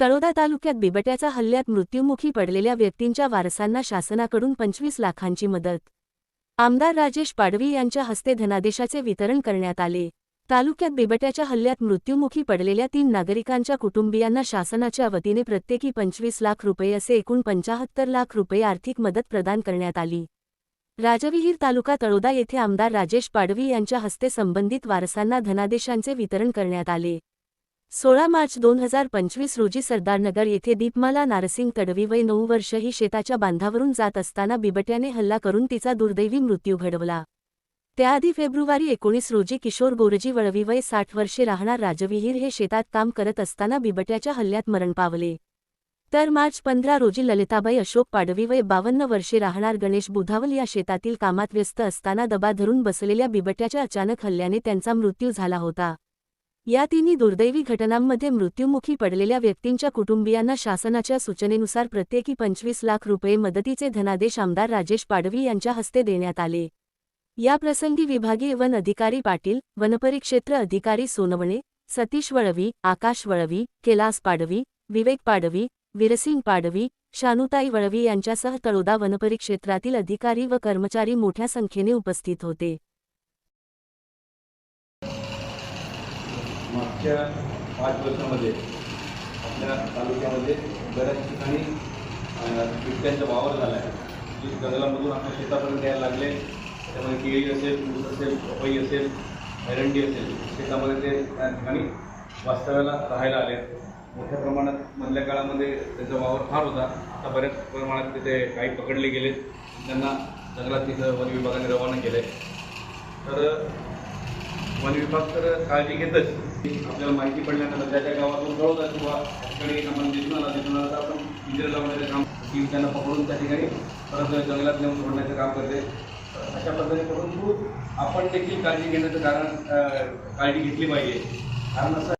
तळोदा तालुक्यात बिबट्याचा हल्ल्यात मृत्युमुखी पडलेल्या व्यक्तींच्या वारसांना शासनाकडून पंचवीस लाखांची मदत. आमदार राजेश पाडवी यांच्या हस्ते धनादेशाचे वितरण करण्यात आले. तालुक्यात बिबट्याच्या हल्ल्यात मृत्युमुखी पडलेल्या तीन नागरिकांच्या कुटुंबियांना शासनाच्या वतीने प्रत्येकी पंचवीस लाख रुपये असे एकूण पंचाहत्तर लाख रुपये आर्थिक मदत प्रदान करण्यात आली. राजविहीर तालुका तळोदा येथे आमदार राजेश पाडवी यांच्या हस्ते संबंधित वारसांना धनादेशांचे वितरण करण्यात आले. सोळा मार्च दोन हजार पंचवीस रोजी सरदारनगर येथे दीपमाला नारसिंग तडवी वय नऊ वर्ष ही शेताच्या बांधावरून जात असताना बिबट्याने हल्ला करून तिचा दुर्दैवी मृत्यू घडवला. त्याआधी फेब्रुवारी एकोणीस रोजी किशोर गोरजी वळवी वय साठ वर्षे राहणार राजविहीर हे शेतात काम करत असताना बिबट्याच्या हल्ल्यात मरण पावले. तर मार्च पंधरा रोजी ललिताबाई अशोक पाडवी वय बावन्न वर्षे राहणार गणेश बुधावल या शेतातील कामात व्यस्त असताना दबा धरून बसलेल्या बिबट्याच्या अचानक हल्ल्याने त्यांचा मृत्यू झाला होता. या तिन्ही दुर्दैवी घटनांमध्ये मृत्युमुखी पडलेल्या व्यक्तींच्या कुटुंबियांना शासनाच्या सूचनेनुसार प्रत्येकी पंचवीस लाख रुपये मदतीचे धनादेश आमदार राजेश पाडवी यांच्या हस्ते देण्यात आले. या प्रसंगी विभागीय वन अधिकारी पाटील वनपरिक्षेत्र अधिकारी सोनवणे सतीश वळवी आकाश वळवी कैलास पाडवी विवेक पाडवी विरसिंग पाडवी शानुताई वळवी यांच्यासह तळोदा वनपरिक्षेत्रातील अधिकारी व कर्मचारी मोठ्या संख्येने उपस्थित होते. मागच्या पाच वर्षामध्ये आपल्या तालुक्यामध्ये बऱ्याच ठिकाणी बिबट्यांचा वावर झाला आहे. जी जंगलामधून आपल्या शेतापर्यंत यायला लागले. त्यामुळे केळी असेल ऊस असेल पपई असेल एरंडी असेल शेतामध्ये ते त्या ठिकाणी वास्तव्याला राहायला आले. मोठ्या प्रमाणात मधल्या काळामध्ये त्यांचा वावर फार होता. आता बऱ्याच प्रमाणात तिथे काही पकडले गेले त्यांना जंगलात तिथं वन विभागाने रवाना केलं तर वन विभाग तर काळजी घेतच. आपल्याला माहिती पडल्यानंतर ज्या गावातून कळवतात किंवा त्या ठिकाणी दिसून आला दिसून आला तर आपण पिंजरे लावण्याचं काम टीम त्यांना पकडून त्या ठिकाणी परत जंगलात नेऊन सोडण्याचं काम करते. अशा पद्धतीने परंतु आपण देखील काळजी घेण्याचं कारण काळजी घेतली पाहिजे. कारण असं